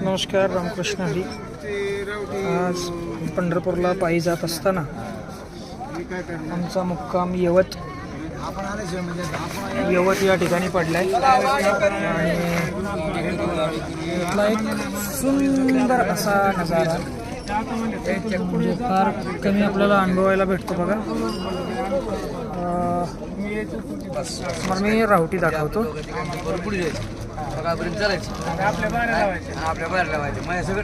नमस्कार रामकृष्ण हरी. आज पंढरपूरला पायी जात असताना आमचा मुक्काम यवत यवत या ठिकाणी पडलाय. आणि इथला एक सुंदर असा नजारा. म्हणजे फार कमी आपल्याला अनुभवायला भेटतो बघा. मी रावटी दाखवतो. सकाळपर्यंत चालायचं. आपल्या बाहेर आपल्या बाहेर लावायचं. माझ्या सगळं.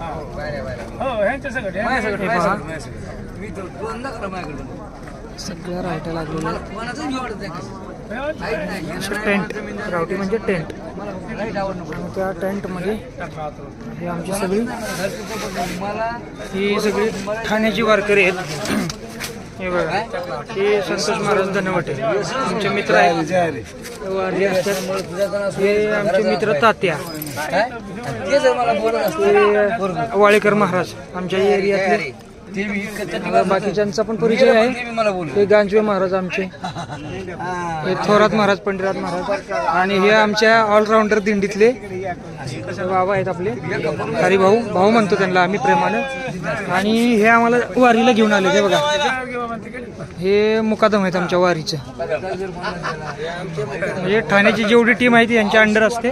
हे. माझ्या पहा. सगळं माझ्या सगळं मी तर दोनदा करा माझ्याकडे. सगळ्या रावट्या लागलेल्या नाही कसं लाइट नाही टेंट. रावटी म्हणजे टेंट. मला लाइट आवड नको. आणि त्या टेंटमध्ये हे आमची सगळी मला ही सगळी ठाण्याची वारकरी आहेत. हे बघा हे संतोष महाराज धनवटे आमचे मित्र आहेत. असतात. हे आमचे मित्र तात्या. हे वाळेकर महाराज आमच्या एरियातले. बाकीच्यांचा पण परिचय आहे. हे गांजवे महाराज आमचे. हे थोरात महाराज पंडिरात महाराज. आणि हे आमच्या ऑलराऊंडर दिंडीतले. बाबा आहेत आपले. हरी भाऊ भाऊ म्हणतो त्यांना आम्ही प्रेमानं. आणि हे आम्हाला वारीला घेऊन आले ते बघा. हे मुकादम आहेत आमच्या वारीचं. म्हणजे ठाण्याची जेवढी टीम आहे ती यांच्या अंडर असते.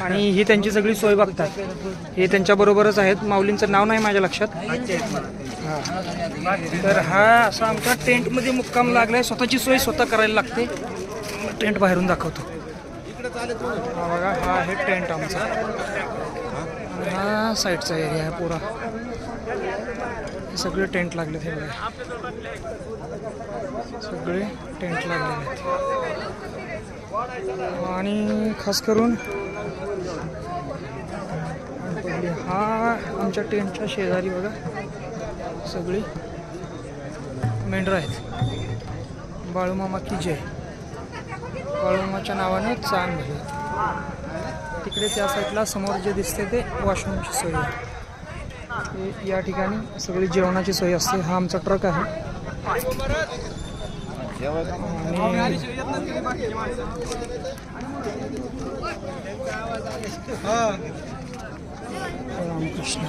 आणि ही त्यांची सगळी सोय बघतात. हे त्यांच्या बरोबरच आहेत. माऊलींचं नाव नाही माझ्या लक्षात. हां. तर हा असा आमचा टेंटमध्ये मुक्काम लागलाय. स्वतःची सोय स्वतः करायला लागते. टेंट बाहेरून दाखवतो. हा बघा हा आहे टेंट आमचा. हा साईडचा एरिया आहे पुरा. हे सगळे टेंट लागले हे बघा. सगळे टेंट लागलेले आहेत. आणि खास करून हा आमच्या टेंटच्या शेजारी बघा सगळी मेंढरं आहेत. बाळूमामा की जय. बाळूमामाच्या नावानं चांग आहे. तिकडे त्या साईडला समोर जे दिसते ते वॉशरूमची सोय आहे. या ठिकाणी सगळी जेवणाची सोय असते. हा आमचा ट्रक आहे. आणि रामकृष्ण.